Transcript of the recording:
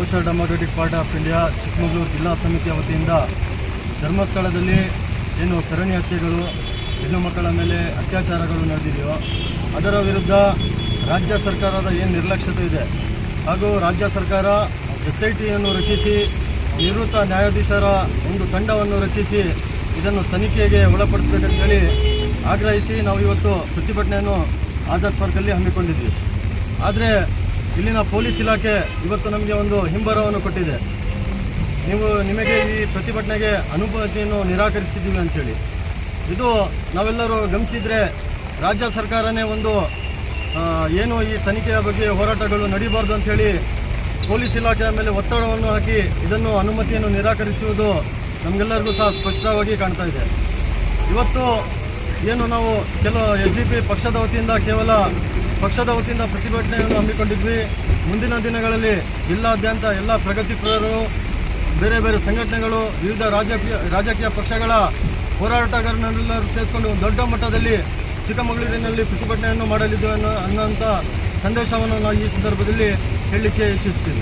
Social democratic party of India, Chikkamagaluru ಜಿಲ್ಲಾ ಸಮಿತಿಯ ವತಿಯಿಂದ ಧರ್ಮಸ್ಥಳದಲ್ಲಿ ಏನು ಸರಣಿ ಹತ್ಯೆಗಳು, ಹೆಣ್ಣು ಮಕ್ಕಳ ಮೇಲೆ ಅತ್ಯಾಚಾರಗಳು ನಡೆದಿದೆಯೋ, ಅದರ ವಿರುದ್ಧ ರಾಜ್ಯ ಸರ್ಕಾರದ ಏನು ನಿರ್ಲಕ್ಷ್ಯತೆ ಇದೆ, ಹಾಗೂ ರಾಜ್ಯ ಸರ್ಕಾರ ಎಸ್ ಐ ಟಿಯನ್ನು ರಚಿಸಿ, ನಿವೃತ್ತ ನ್ಯಾಯಾಧೀಶರ ಒಂದು ತಂಡವನ್ನು ರಚಿಸಿ ಇದನ್ನು ತನಿಖೆಗೆ ಒಳಪಡಿಸಬೇಕಂತೇಳಿ ಆಗ್ರಹಿಸಿ ನಾವು ಇವತ್ತು ಪ್ರತಿಭಟನೆಯನ್ನು ಆಜಾದ್ ಪಾರ್ಕಲ್ಲಿ ಹಮ್ಮಿಕೊಂಡಿದ್ವಿ. ಆದರೆ ಇಲ್ಲಿನ ಪೊಲೀಸ್ ಇಲಾಖೆ ಇವತ್ತು ನಮಗೆ ಒಂದು ಹಿಂಬರವನ್ನು ಕೊಟ್ಟಿದೆ. ನೀವು ನಿಮಗೆ ಈ ಪ್ರತಿಭಟನೆಗೆ ಅನುಮತಿಯನ್ನು ನಿರಾಕರಿಸಿದ್ದೀವಿ ಅಂಥೇಳಿ ಇದು ನಾವೆಲ್ಲರೂ ಗಮನಿಸಿದರೆ ರಾಜ್ಯ ಸರ್ಕಾರನೇ ಒಂದು ಏನು ಈ ತನಿಖೆಯ ಬಗ್ಗೆ ಹೋರಾಟಗಳು ನಡೀಬಾರ್ದು ಅಂಥೇಳಿ ಪೊಲೀಸ್ ಇಲಾಖೆಯ ಮೇಲೆ ಒತ್ತಡವನ್ನು ಹಾಕಿ ಇದನ್ನು ಅನುಮತಿಯನ್ನು ನಿರಾಕರಿಸುವುದು ನಮಗೆಲ್ಲರಿಗೂ ಸಹ ಸ್ಪಷ್ಟವಾಗಿ ಕಾಣ್ತಾ ಇದೆ. ಇವತ್ತು ಏನು ನಾವು ಕೆಲವು ಎಸ್ ಡಿ ಪಿ ಪಕ್ಷದ ವತಿಯಿಂದ ಕೇವಲ ಪಕ್ಷದ ವತಿಯಿಂದ ಪ್ರತಿಭಟನೆಯನ್ನು ಹಮ್ಮಿಕೊಂಡಿದ್ವಿ. ಮುಂದಿನ ದಿನಗಳಲ್ಲಿ ಜಿಲ್ಲಾದ್ಯಂತ ಎಲ್ಲ ಪ್ರಗತಿಪರರು ಬೇರೆ ಬೇರೆ ಸಂಘಟನೆಗಳು, ವಿವಿಧ ರಾಜಕೀಯ ರಾಜಕೀಯ ಪಕ್ಷಗಳ ಹೋರಾಟಗಾರರನ್ನೆಲ್ಲರೂ ಸೇರಿಕೊಂಡು ದೊಡ್ಡ ಮಟ್ಟದಲ್ಲಿ ಚಿಕ್ಕಮಗಳೂರಿನಲ್ಲಿ ಪ್ರತಿಭಟನೆಯನ್ನು ಮಾಡಲಿದ್ದೇವೆ ಅನ್ನೋ ಅನ್ನೋಂಥ ಸಂದೇಶವನ್ನು ನಾವು ಈ ಸಂದರ್ಭದಲ್ಲಿ ಹೇಳಲಿಕ್ಕೆ ಇಚ್ಛಿಸ್ತೀವಿ.